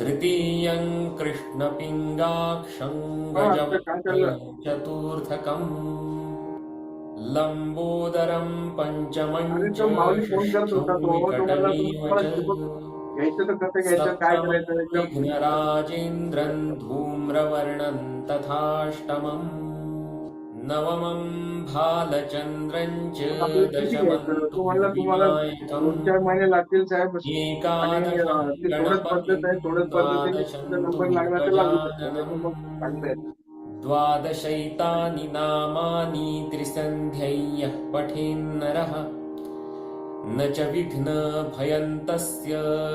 तृतीयं कृष्णपिङ्गाक्षं चतुर्थकम्। लम्बोदरं पञ्चमं विघ्नराजेन्द्रं धूम्रवर्णं तथाष्टमम्। नवमं भालचन्द्रं च आपलं किती दशमं घ्यायचं तुम्हाला तुम्हाला दोन विनायकम् चार महिने लागतील साहेब. थोडंच पद्धत आहे थोडंच नंबर लागला तर लागू. द्वादशैतानि नामानि त्रिसन्ध्यय्यः पठेन्नरः। न च विघ्नभयन्तस्य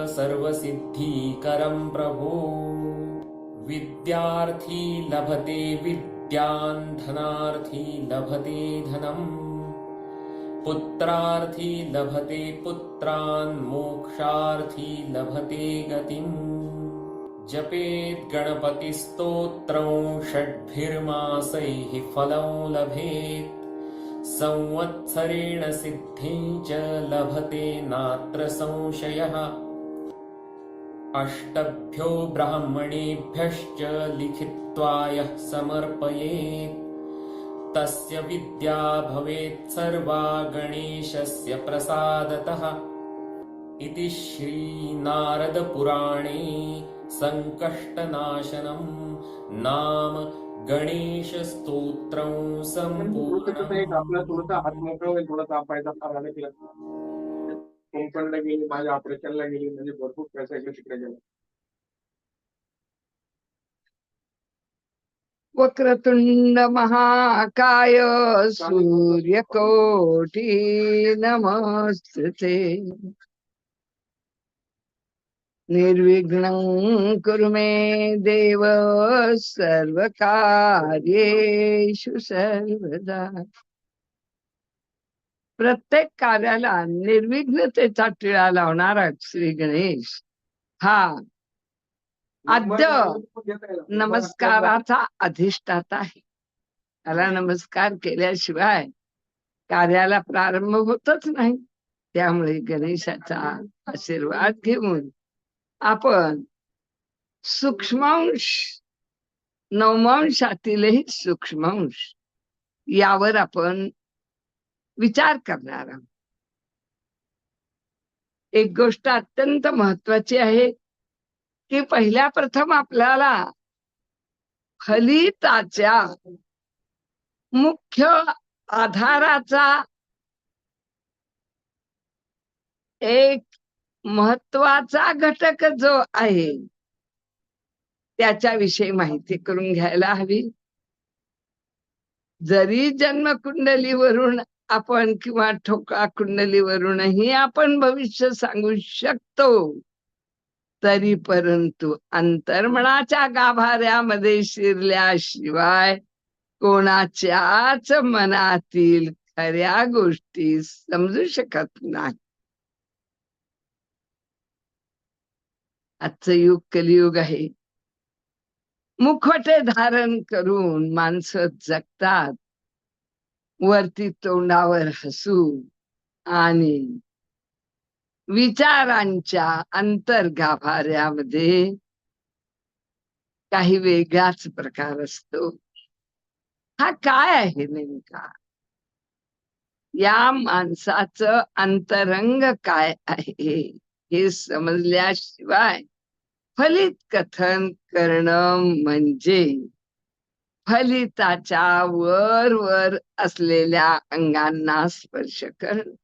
सर्वसिद्धिकरं प्रभो। विद्यार्थी लभते विद्यान् धनार्थी लभते धनम्। पुत्रार्थी लभते पुत्रान् मोक्षार्थी लभते गतिम्। जपेत् गणपतिस्तोत्रं षड्भिर्मासैः फलं लभेत्। संवत्सरेण सिद्धिं च लभते नात्र संशयः अष्टभ्यो ब्राह्मणेभ्यश्च लिखित्वा यः समर्पयेत्। तस्य विद्या भवेत् सर्वा गणेशस्य प्रसादतः। इति श्रीनारदपुराणे सङ्कष्टनाशनं नाम गणेशस्तोत्रं पण कुंपण लागेल माझे ऑपरेशन लागेल म्हणजे भरपूर पैसा इकडे तिकडे गेला वक्रतुंड महाकाय सूर्य सूर्यकोटी नमस्ते। निर्विघ्न कुरु मे देव सर्व सर्वकार्येषु सर्वदा। प्रत्येक कार्याला निर्विघ्नतेचा टिळा लावणारा श्री गणेश. हा. आद्य नमस्काराचा अधिष्ठाता आहे. त्याला नमस्कार केल्याशिवाय कार्याला प्रारंभ होतच नाही. त्यामुळे गणेशाचा आशीर्वाद घेऊन आपण सूक्ष्मांश नवमांशातीलही सूक्ष्मांश यावर आपण विचार करणार आहोत. एक गोष्ट अत्यंत महत्वाची आहे की पहिल्या प्रथम आपल्याला फलिताच्या मुख्य आधाराचा एक महत्त्वाचा घटक जो आहे त्याच्याविषयी माहिती करून घ्यायला हवी. जरी जन्मकुंडलीवरून आपण किंवा ठोका कुंडलीवरूनही आपण भविष्य सांगू शकतो. तरी परंतु अंतर्मनाच्या गाभाऱ्यामध्ये शिरल्याशिवाय कोणाच्याच मनातील खऱ्या गोष्टी समजू शकत नाही. आजचं युग कलियुग आहे. मुखवटे धारण करून माणसं जगतात. वरती तोंडावर हसू आणि विचारांच्या अंतर्गाभाऱ्यामध्ये काही वेगळाच प्रकार असतो. हा काय आहे नेमका? या माणसाचं अंतरंग काय आहे? हे समजल्याशिवाय फलित कथन करणं म्हणजे फलिताच्या वर वर असलेल्या अंगांना स्पर्श करणं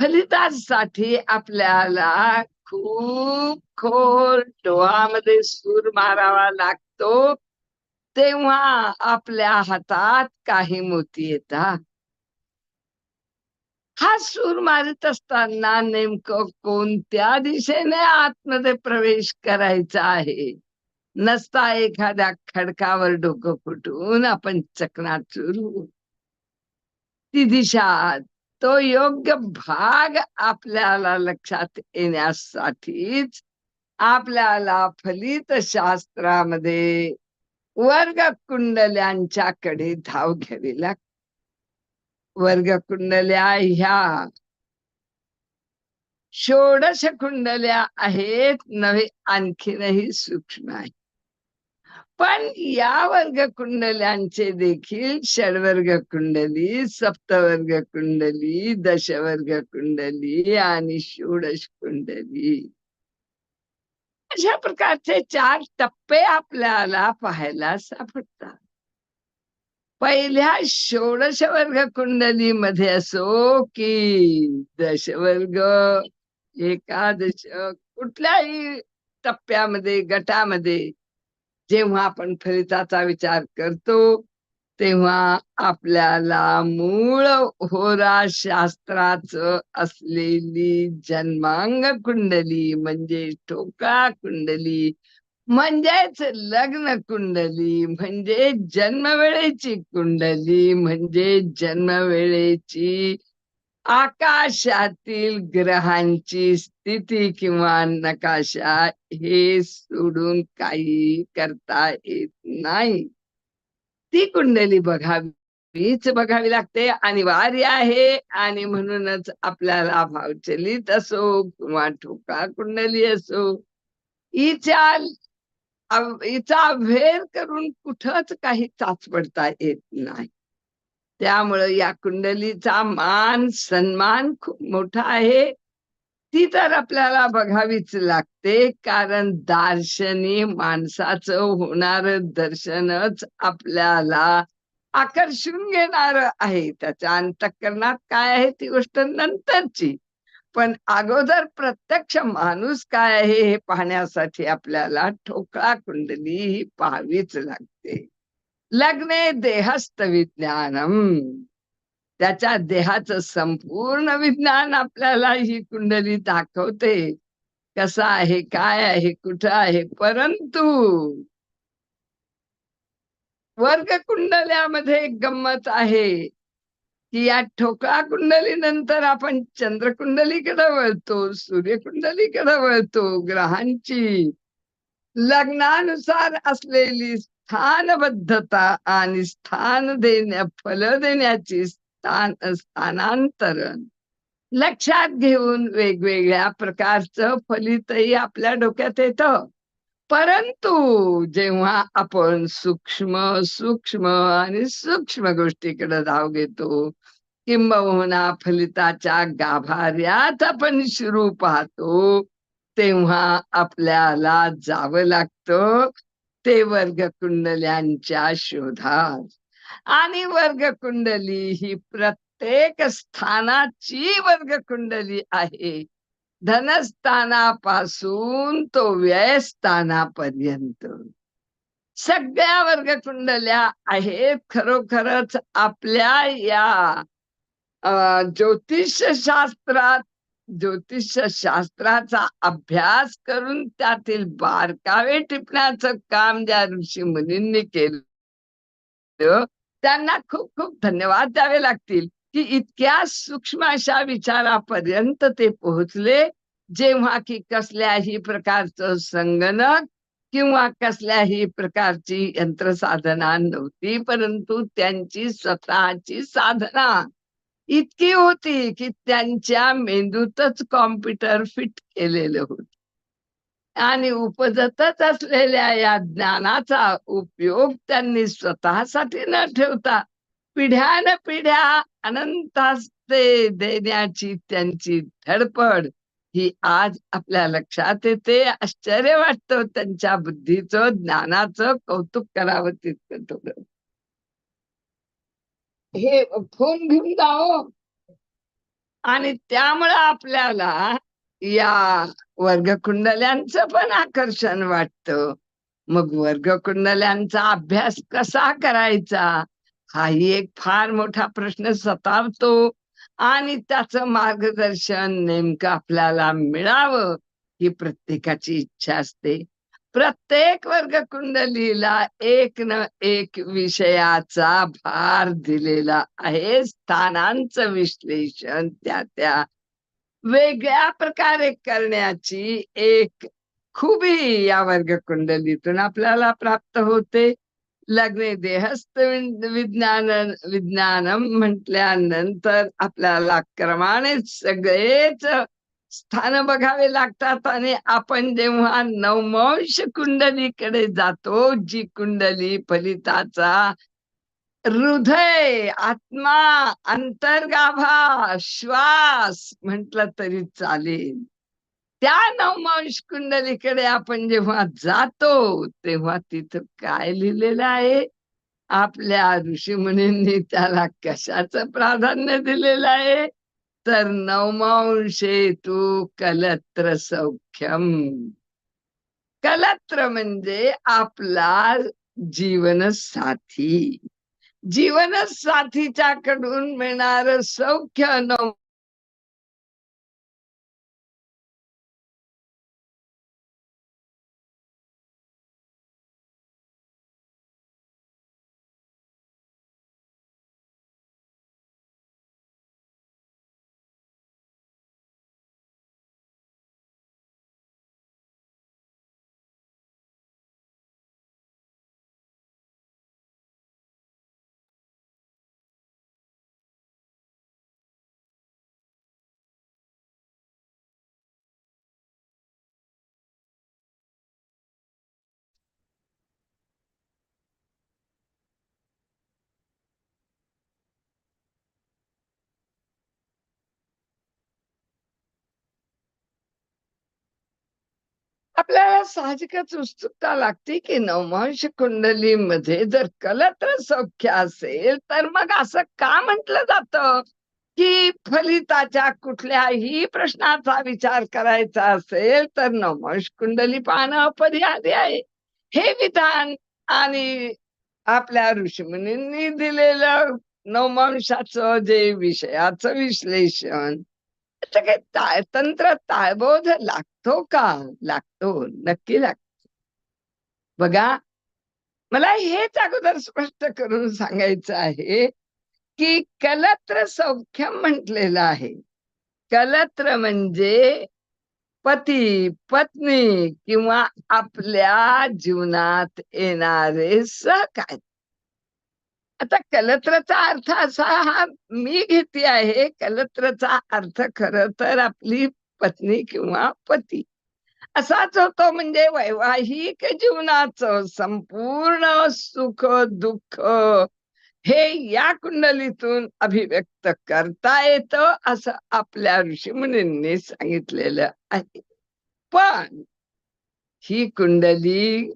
फलितासाठी आपल्याला खूप खोल डोळ्यामध्ये सूर मारावा लागतो. तेव्हा आपल्या हातात काही मोती येतात. हा सूर मारित असताना नेमकं कोणत्या दिशेने आतमध्ये प्रवेश करायचा आहे? नसता एखाद्या खडकावर डोकं फुटून आपण चकणाचूर ती दिशा तो योग्य भाग आपल्याला लक्षात येण्यासाठीच आपल्याला फलित शास्त्रामध्ये वर्ग कुंडल्यांच्याकडे धाव घ्यावी लागते वर्ग कुंडल्या ह्या षोडश कुंडल्या आहेत नव्हे आणखीनही सूक्ष्म आहे पण या वर्ग कुंडल्यांचे देखील षडवर्ग कुंडली सप्तवर्ग कुंडली दशवर्ग कुंडली आणि षोडश कुंडली अशा प्रकारचे चार टप्पे आपल्याला पाहायला सापडतात. पहिल्या षोडश वर्ग कुंडलीमध्ये असो की दशवर्ग एकादश कुठल्याही टप्प्यामध्ये गटामध्ये जेव्हा आपण फलिताचा विचार करतो तेव्हा आपल्याला मूळ होरा शास्त्राच असलेली जन्मांग कुंडली म्हणजे ठोका कुंडली म्हणजेच लग्न कुंडली म्हणजे जन्मवेळेची कुंडली म्हणजे जन्मवेळेची आकाशातील ग्रहांची स्थिती किंवा नकाशा हे सोडून काही करता येत नाही. ती कुंडली बघावीच बघावी लागते. अनिवार्य आहे. आणि म्हणूनच आपल्याला भावचलित असो किंवा ठोका कुंडली असो हिच्या हिचा अभेर करून कुठंच काही चाचपडता येत नाही. त्यामुळं या कुंडलीचा मान सन्मान खूप मोठा आहे. ती तर आपल्याला बघावीच लागते कारण दार्शनी माणसाचं होणार दर्शनच आपल्याला आकर्षून घेणार आहे. त्याच्या अंतकरणात काय आहे ती गोष्ट नंतरची. पण अगोदर प्रत्यक्ष माणूस काय आहे हे पाहण्यासाठी आपल्याला ठोकळा कुंडली ही पाहावीच लागते. लग्ने देहस्त विज्ञानम त्याच्या देहाचं संपूर्ण विज्ञान आपल्याला ही कुंडली दाखवते. कसं आहे काय आहे कुठं आहे परंतु वर्ग कुंडल्यामध्ये एक गंमत आहे की या ठोकळा कुंडली नंतर आपण चंद्रकुंडलीकडे वळतो सूर्यकुंडलीकडे वळतो ग्रहांची लग्नानुसार असलेली स्थानबद्धता आणि स्थान देण्या फल देण्याची स्थान स्थानांतरण. लक्षात घेऊन वेगवेगळ्या प्रकारचं फलितही आपल्या डोक्यात येतं. परंतु जेव्हा आपण सूक्ष्म सूक्ष्म आणि सूक्ष्म गोष्टीकडे धाव घेतो किंबहुना फलिताच्या गाभाऱ्यात आपण शिरू पाहतो तेव्हा आपल्याला जावं लागतं ते वर्ग कुंडल्यांच्या शोधात. आणि वर्ग कुंडली ही प्रत्येक स्थानाची वर्ग कुंडली आहे. धनस्थानापासून तो व्ययस्थानापर्यंत. सगळ्या वर्ग कुंडल्या आहेत खरोखरच आपल्या या अं, ज्योतिषशास्त्रात ज्योतिष शास्त्राचा अभ्यास करून त्यातील बारकावे टिपण्याचं काम ज्या ऋषी मुनींनी केलं त्यांना खूप खूप धन्यवाद द्यावे लागतील की इतक्या सूक्ष्म अशा विचारापर्यंत ते पोहोचले. जेव्हा की कसल्याही प्रकारचं संगणक किंवा कसल्याही प्रकारची यंत्रसाधना नव्हती परंतु त्यांची स्वतःची साधना. इतकी होती की त्यांच्या मेंदूतच कॉम्प्युटर फिट केलेलं होत. आणि उपजतच असलेल्या या ज्ञानाचा उपयोग त्यांनी स्वतःसाठी न ठेवता पिढ्यान पिढ्या अनंतास्ते देण्याची त्यांची धडपड ही आज आपल्या लक्षात येते. आश्चर्य वाटतं त्यांच्या बुद्धीचं ज्ञानाचं कौतुक करावं तितकं थोडं. हे फोन घेऊन जाओ. आणि त्यामुळं आपल्याला या वर्गकुंडल्यांचं पण आकर्षण वाटतं. मग वर्गकुंडल्यांचा अभ्यास कसा करायचा? हाही एक फार मोठा प्रश्न सतावतो. आणि त्याचं मार्गदर्शन नेमकं आपल्याला मिळावं ही प्रत्येकाची इच्छा असते. प्रत्येक वर्ग कुंडलीला एक न एक विषयाचा भार दिलेला आहे. स्थानांचं विश्लेषण त्या त्या वेगळ्या प्रकारे करण्याची एक खुबी या वर्ग कुंडलीतून आपल्याला प्राप्त होते. लग्ने देहस्थ विज्ञान विज्ञानम म्हटल्यानंतर आपल्याला क्रमाने सगळेच स्थान बघावे लागतात आणि आपण जेव्हा नवमांश कुंडलीकडे जातो जी कुंडली फलिताचा हृदय आत्मा अंतर्गाभा श्वास म्हटलं तरी चालेल. त्या नवमांश कुंडलीकडे आपण जेव्हा जातो तेव्हा तिथं काय लिहिलेलं आहे? आपल्या ऋषीमुनींनी त्याला कशाचं प्राधान्य दिलेलं आहे? तर नवमांशे तू कलत्र सौख्यम. कलत्र म्हणजे आपला जीवन साथी जीवन साथीच्या कडून मिळणार सौख्य नव आपल्याला साहजिकच उत्सुकता लागते की नवमांश कुंडलीमध्ये जर कलत्र सौख्य असेल तर मग असं का म्हटलं जातं? की फलिताच्या कुठल्याही प्रश्नाचा विचार करायचा असेल तर नवमांश कुंडली पाहणं अपरिहार्य आहे. हे विधान आणि आपल्या ऋषीमुनींनी दिलेलं नवमांशाचं जे विषयाचं विश्लेषण सगळे काही तंत्र ताळबोध लागतो का? लागतो नक्की लागतो. बघा मला हेच अगोदर स्पष्ट करून सांगायचं आहे की कलत्र सौख्यम म्हटलेलं आहे. कलत्र म्हणजे पती पत्नी किंवा आपल्या जीवनात येणारे सहकार्य. आता कलत्रचा अर्थ असा हा मी घेते आहे. कलत्रचा अर्थ खर तर आपली पत्नी किंवा पती. असाच होतो म्हणजे वैवाहिक जीवनाचं संपूर्ण सुख दुःख हे या कुंडलीतून अभिव्यक्त करता येतं असं आपल्या ऋषीमुनींनी सांगितलेलं आहे. पण ही कुंडली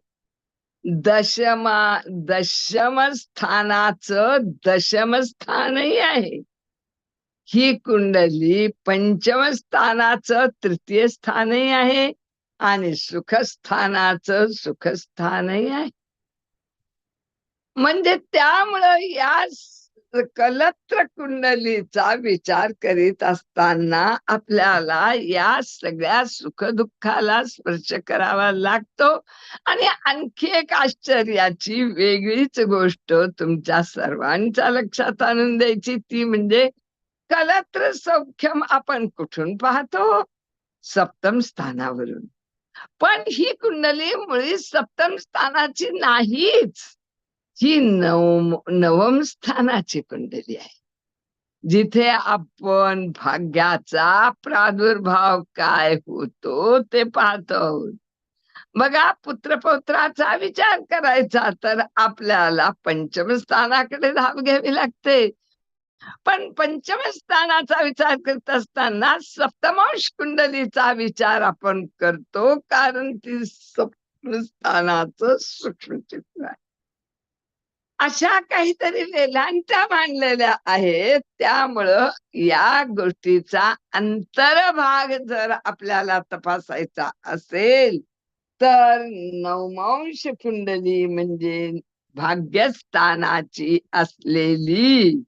दशमा दशम दशमस्थानही दशम स्थानही आहे. ही कुंडली पंचम स्थानाचं तृतीय स्थानही आहे आणि सुखस्थानाचं सुखस्थानही आहे. म्हणजे त्यामुळं या कलत्र कुंडलीचा विचार करीत असताना आपल्याला या सगळ्या सुखदुःखाला स्पर्श करावा लागतो. आणि आणखी एक आश्चर्याची वेगळीच गोष्ट तुमच्या सर्वांच्या लक्षात आणून द्यायची ती म्हणजे कलत्र सौख्यम आपण कुठून पाहतो? सप्तम स्थानावरून. पण ही कुंडली मुळी सप्तम स्थानाची नाहीच. ही नवम नवम स्थानाची कुंडली आहे. जिथे आपण भाग्याचा प्रादुर्भाव काय होतो ते पाहतो आहोत. बघा पुत्रपौत्राचा विचार करायचा तर आपल्याला पंचम स्थानाकडे धाव घ्यावी लागते. पण पंचम स्थानाचा विचार करत असताना सप्तमांश कुंडलीचा विचार आपण करतो कारण ती सप्तम स्थानाचं सूक्ष्म चित्र आहे अशा काहीतरी वेलांच्या मांडलेल्या आहेत. त्यामुळं या गोष्टीचा अंतर्भाग जर आपल्याला तपासायचा असेल तर नवमांश कुंडली म्हणजे भाग्यस्थानाची असलेली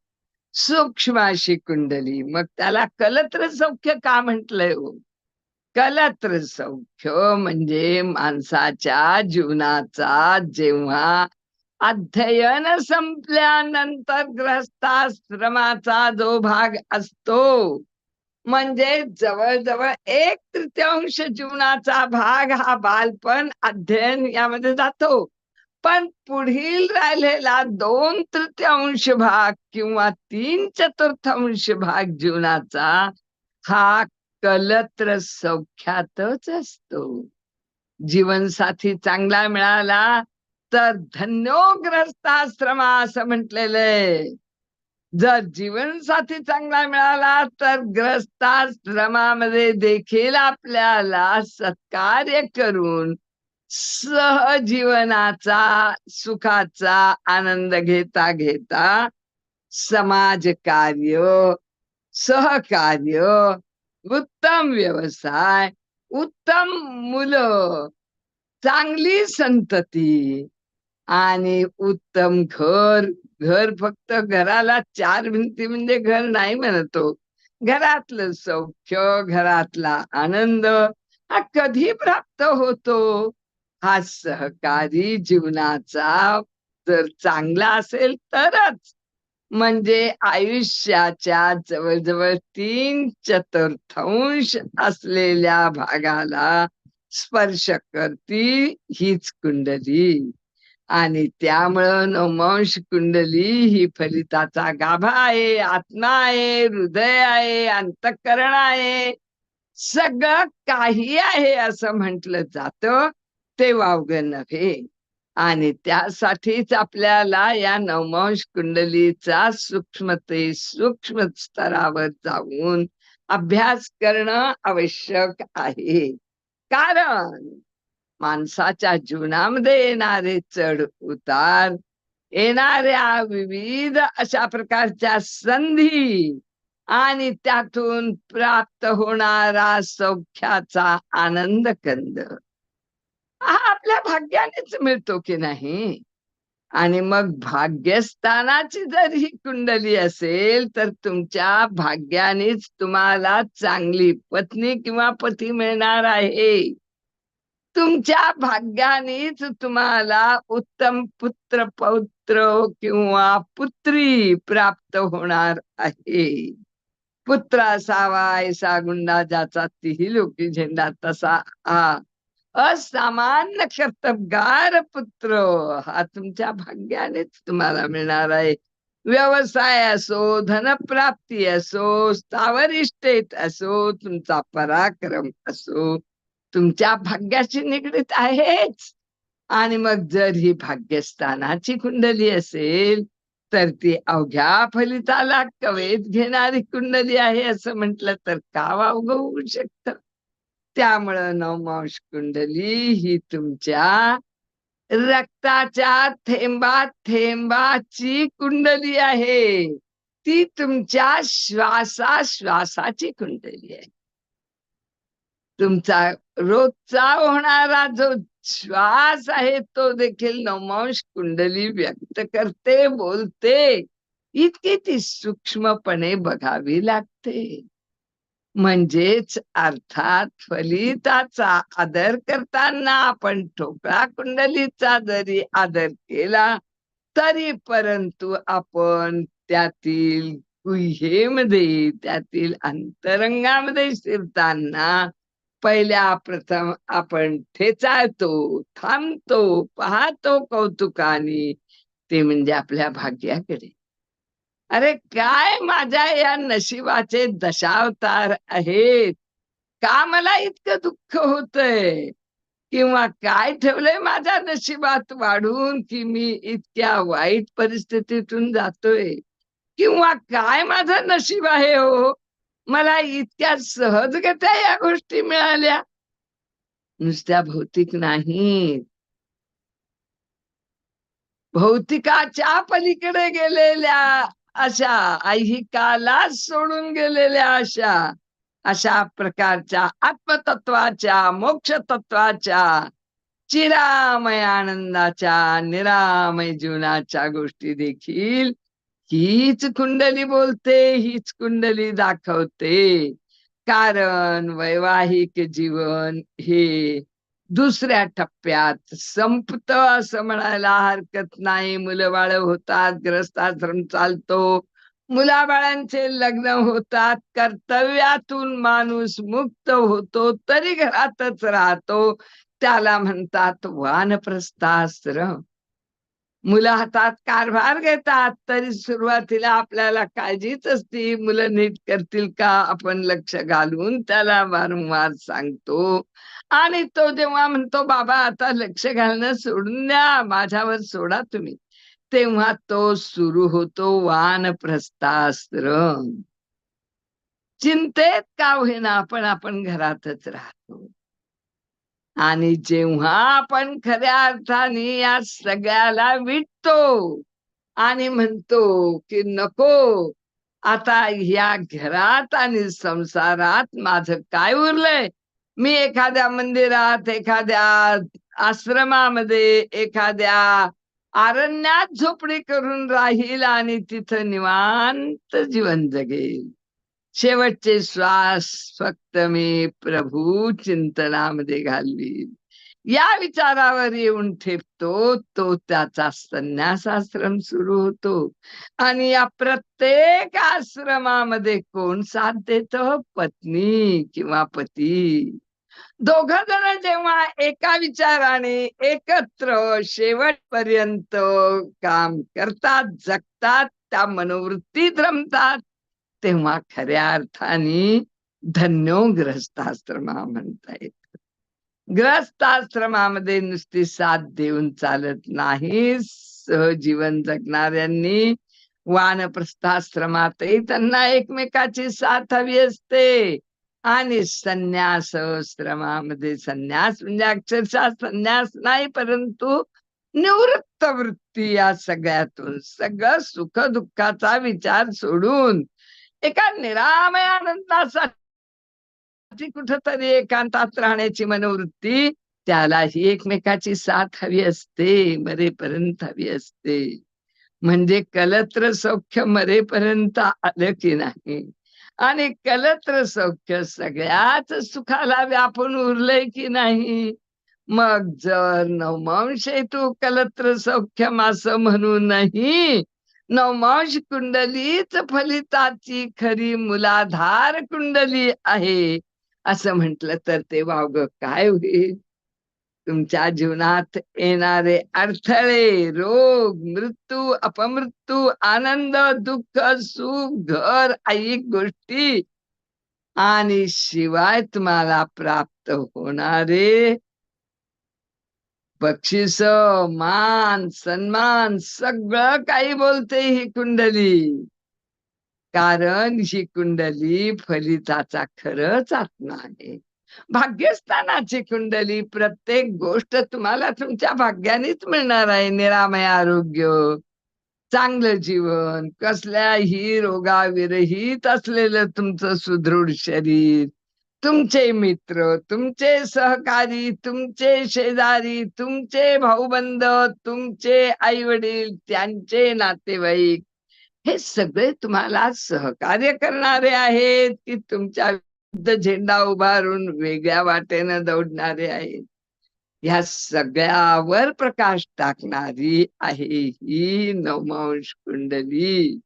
सूक्ष्माशी कुंडली. मग त्याला कलत्र सौख्य का म्हटलंय हो? कलत्र सौख्य म्हणजे माणसाच्या जीवनाचा जेव्हा अध्ययन संपल्यानंतर ग्रस्ताश्रमाचा जो भाग असतो म्हणजे जवळजवळ एक तृतीयांश जीवनाचा भाग हा बालपण अध्ययन यामध्ये जातो. पण पुढील राहिलेला दोन तृतीयांश भाग किंवा तीन चतुर्थांश भाग जीवनाचा हा कलत्र सौख्यातच असतो. जीवनसाथी चांगला मिळाला तर धन्योग्रस्ताश्रमा असं म्हटलेलं. आहे जर जीवनसाथी चांगला मिळाला तर ग्रस्ताश्रमामध्ये देखील आपल्याला सत्कार्य करून सहजीवनाचा सुखाचा आनंद घेता घेता समाज कार्य सहकार्य उत्तम व्यवसाय उत्तम मुलं चांगली संतती आणि उत्तम घर घर फक्त घराला चार भिंती म्हणजे घर नाही म्हणतो घरातलं सौख्य घरातला आनंद हा कधी प्राप्त होतो? हा सहकारी जीवनाचा जर चांगला असेल तरच. म्हणजे आयुष्याच्या जवळजवळ तीन चतुर्थांश असलेल्या भागाला स्पर्श करती हीच कुंडली. आणि त्यामुळं नवमांश कुंडली ही फलिताचा गाभा आहे आत्मा आहे हृदय आहे अंतकरण आहे. सगळं काही आहे असं म्हटलं जात ते वावग नव्हे. आणि त्यासाठीच आपल्याला या नवमांश कुंडलीचा सूक्ष्मते सूक्ष्म स्तरावर जाऊन अभ्यास करणं आवश्यक आहे. कारण माणसाच्या जीवनामध्ये येणारे चढ उतार येणाऱ्या विविध अशा प्रकारच्या संधी आणि त्यातून प्राप्त होणारा सौख्याचा आनंद कंद. हा आपल्या भाग्यानेच मिळतो की नाही? आणि मग भाग्यस्थानाची जर ही कुंडली असेल तर तुमच्या भाग्यानेच तुम्हाला चांगली पत्नी किंवा पती मिळणार आहे. तुमच्या भाग्यानेच तुम्हाला उत्तम पुत्र पौत्र किंवा पुत्री प्राप्त होणार आहे. पुत्र असावा ऐसा गुंडा ज्याचा तिही लोकी झेंडा तसा हा. असामान्य कर्तबगार पुत्र हा तुमच्या भाग्यानेच तुम्हाला मिळणार आहे. व्यवसाय असो धनप्राप्ती असो स्थावर इस्टेट असो तुमचा पराक्रम असो तुमच्या भाग्याशी निगडीत आहेच. आणि मग जर ही भाग्यस्थानाची कुंडली असेल तर ती अवघ्या फलिताला कवेत घेणारी कुंडली आहे असं म्हटलं तर का अवघ होऊ शकत. त्यामुळं नवमांश कुंडली ही तुमच्या रक्ताच्या थेंबा थेंबाची कुंडली आहे. ती तुमच्या श्वासा श्वासाची कुंडली आहे. तुमचा रोजचा होणारा जो श्वास आहे तो देखील नवमांश कुंडली व्यक्त करते बोलते. इतकी ती सूक्ष्मपणे बघावी लागते. म्हणजेच अर्थात फलिताचा आदर करताना आपण ठोकळा कुंडलीचा जरी आदर केला तरी परंतु आपण त्यातील गुहेमध्ये त्यातील अंतरंगामध्ये शिरताना पहिल्या प्रथम आपण ठेचाळतो थांबतो पाहतो कौतुकाने ते म्हणजे आपल्या भाग्याकडे. अरे काय माझ्या या नशिबाचे दशावतार आहेत? का मला इतकं दुःख होतय? किंवा काय ठेवलंय माझ्या नशिबात वाढून की मी इतक्या वाईट परिस्थितीतून जातोय? किंवा काय माझं नशीब आहे हो? मला इतक्या सहजगत्या या गोष्टी मिळाल्या. नुसत्या भौतिक नाहीत. भौतिकाच्या पलीकडे गेलेल्या अशा ऐहिकाला सोडून गेलेल्या अशा अशा प्रकारच्या आत्मतत्वाच्या मोक्ष तत्वाच्या चिरामय आनंदाच्या निरामय जीवनाच्या गोष्टी देखील हीच कुंडली बोलते हीच कुंडली दाखवते. कारण वैवाहिक जीवन हे दुसऱ्या टप्प्यात संपत असं म्हणायला हरकत नाही. मुलं बाळ होतात ग्रस्ताश्रम चालतो. मुलाबाळांचे लग्न होतात कर्तव्यातून माणूस मुक्त होतो तरी घरातच राहतो. त्याला म्हणतात वानप्रस्थाश्रम मुलं हातात कारभार घेतात तरी सुरुवातीला आपल्याला काळजीच असती. मुलं नीट करतील का? आपण लक्ष घालून त्याला वारंवार सांगतो. आणि तो जेव्हा म्हणतो बाबा आता लक्ष घालणं सोडून द्या माझ्यावर सोडा तुम्ही. तेव्हा तो सुरू होतो वानप्रस्थाश्रम चिंतेत का होईना आपण आपण घरातच राहतो. आणि जेव्हा आपण खऱ्या अर्थाने या सगळ्याला विटतो आणि म्हणतो की नको आता ह्या घरात आणि संसारात माझं काय उरलंय? मी एखाद्या मंदिरात एखाद्या आश्रमामध्ये एखाद्या आरण्यात झोपडी करून राहील आणि तिथं निवांत जीवन जगेल. शेवटचे श्वास फक्त मी प्रभू चिंतनामध्ये घालवी या विचारावर येऊन ठेपतो तो त्याचा संन्यासाश्रम सुरू होतो. आणि या प्रत्येक आश्रमामध्ये कोण साथ देतो? पत्नी किंवा पती. दोघ जण जेव्हा एका विचाराने एकत्र शेवटपर्यंत काम करतात जगतात त्या मनोवृत्तीत रमतात तेव्हा खऱ्या अर्थाने धन्यो ग्रस्ताश्रमा म्हणता येत ग्रस्ताश्रमामध्ये नुसती साथ देऊन चालत नाही. सहजीवन जगणाऱ्यांनी वानप्रस्थाश्रमातही त्यांना एकमेकाची साथ हवी असते. आणि संन्यास श्रमामध्ये संन्यास म्हणजे अक्षरशः संन्यास नाही परंतु निवृत्त वृत्ती या सगळ्यातून सगळं सुख दुःखाचा विचार सोडून एका निरामय आनंदासाठी कुठंतरी एकांतात राहण्याची मनोवृत्ती त्याला ही एकमेकाची साथ हवी असते मरेपर्यंत हवी असते. म्हणजे कलत्र सौख्य मरेपर्यंत आलं की नाही? आणि कलत्र सौख्य सगळ्याच सुखाला व्यापून उरलंय की नाही? मग जर नवमांश तू कलत्र सौख्यम असं म्हणू नाही नवमांश कुंडलीच फलिताची खरी मुलाधार कुंडली आहे. असं म्हटलं तर ते वावग काय होईल? तुमच्या जीवनात येणारे अडथळे रोग मृत्यू अपमृत्यू आनंद दुःख सुख घर ऐक गोष्टी आणि शिवाय तुम्हाला प्राप्त होणारे बक्षीस मान सन्मान सगळं काही बोलते ही कुंडली. कारण ही कुंडली फलिताचा खरंच आत्मा आहे. भाग्यस्थानाची कुंडली प्रत्येक गोष्ट तुम्हाला तुमच्या भाग्यानेच मिळणार आहे निरामय आरोग्य. चांगलं जीवन कसल्याही रोगाविरहित असलेलं तुमचं सुदृढ शरीर. तुमचे मित्र तुमचे सहकारी तुमचे शेजारी तुमचे भाऊबंद तुमचे आई वडील त्यांचे नातेवाईक हे सगळे तुम्हाला सहकार्य करणारे आहेत. की तुमच्या विरुद्ध झेंडा उभारून वेगळ्या वाटेनं दौडणारे आहेत. ह्या सगळ्यावर प्रकाश टाकणारी आहे ही नवमांश कुंडली.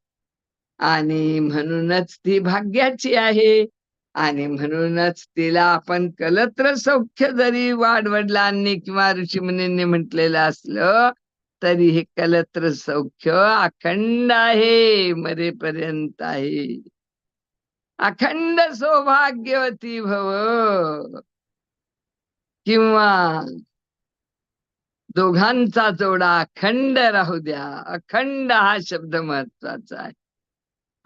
आणि म्हणूनच ती भाग्याची आहे. आणि म्हणूनच तिला आपण कलत्र सौख्य जरी वाडवडलांनी किंवा ऋषीमुनींनी म्हटलेलं असलं तरी हे कलत्र सौख्य अखंड आहे मरेपर्यंत आहे. अखंड सौभाग्यवती भव. किंवा दोघांचा जोडा अखंड राहू द्या. अखंड हा शब्द महत्त्वाचा आहे.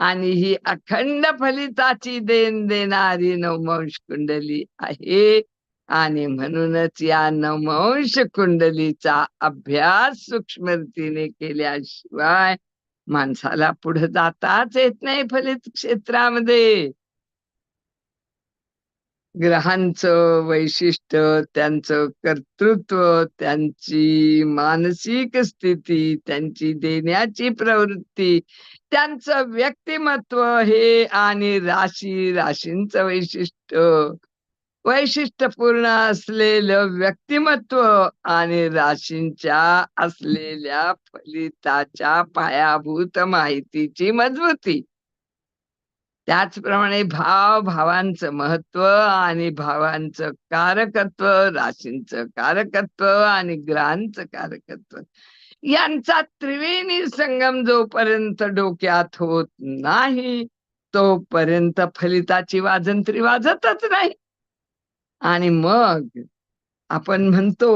आणि ही अखंड फलिताची देण देणारी नवमंश कुंडली आहे. आणि म्हणूनच या नवमंश कुंडलीचा अभ्यास सूक्ष्मतीने केल्याशिवाय माणसाला पुढे जाताच येत नाही फलित क्षेत्रामध्ये. ग्रहांचं वैशिष्ट्य त्यांचं कर्तृत्व त्यांची मानसिक स्थिती त्यांची देण्याची प्रवृत्ती त्यांचं व्यक्तिमत्व हे आणि राशी राशींचं वैशिष्ट्य. वैशिष्ट्यपूर्ण असलेलं व्यक्तिमत्व आणि राशींच्या असलेल्या फलिताच्या पायाभूत माहितीची मजबूती. त्याचप्रमाणे भाव भावांचं महत्त्व आणि भावांचं कारकत्व राशींचं कारकत्व आणि ग्रहांचं कारकत्व. यांचा त्रिवेणी संगम जोपर्यंत डोक्यात होत नाही तोपर्यंत फलिताची वाजंत्री वाजतच नाही. आणि मग आपण म्हणतो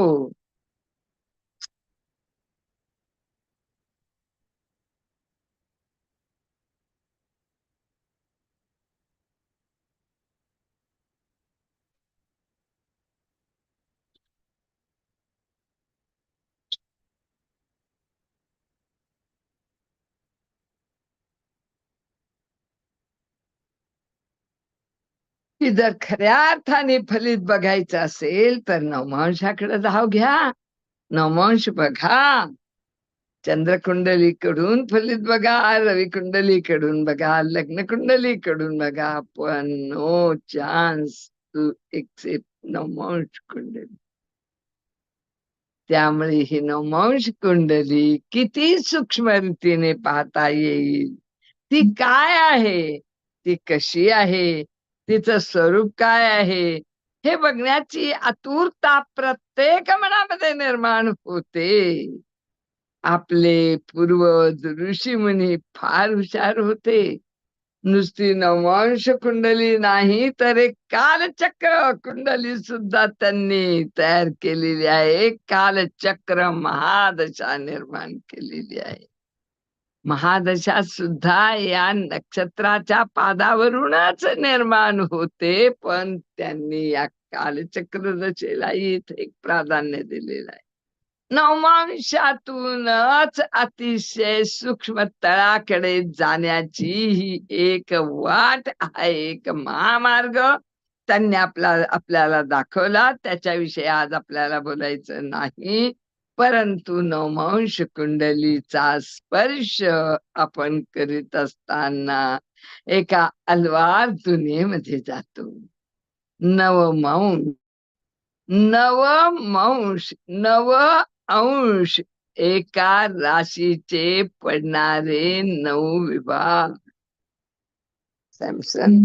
की जर खऱ्या अर्थाने फलित बघायचं असेल तर नवमांशाकडे धाव घ्या. नवमांश बघा. चंद्रकुंडलीकडून फलित बघा रवी कुंडलीकडून बघा लग्न कुंडलीकडून बघा. पण नो चान्स टू एक्सेप्ट नवमांश कुंडली. त्यामुळे ही नवमांश कुंडली किती सूक्ष्म रीतीने पाहता येईल. ती काय आहे? ती कशी आहे? तिचं स्वरूप काय आहे? हे बघण्याची आतुरता प्रत्येक मनामध्ये निर्माण होते. आपले पूर्वज ऋषी मुनी फार हुशार होते. नुसती नवांश कुंडली नाही तर एक कालचक्र कुंडली सुद्धा त्यांनी तयार केलेली आहे. कालचक्र महादशा निर्माण केलेली आहे. महादशा सुद्धा या नक्षत्राच्या पादावरूनच निर्माण होते पण त्यांनी या कालचक्र दशेला इथे एक प्राधान्य दिलेलं आहे. नवमांशातूनच अतिशय सूक्ष्म तळाकडे जाण्याची ही एक वाट हा एक महामार्ग त्यांनी आपला आपल्याला दाखवला. त्याच्याविषयी आज आपल्याला बोलायचं नाही. परंतु नवमांश कुंडलीचा स्पर्श आपण करीत असताना एका अलवार दुनियेमध्ये जातो. नवमांश नवमांश नव अंश एका राशीचे पडणारे नऊ विभाग. सॅमसन.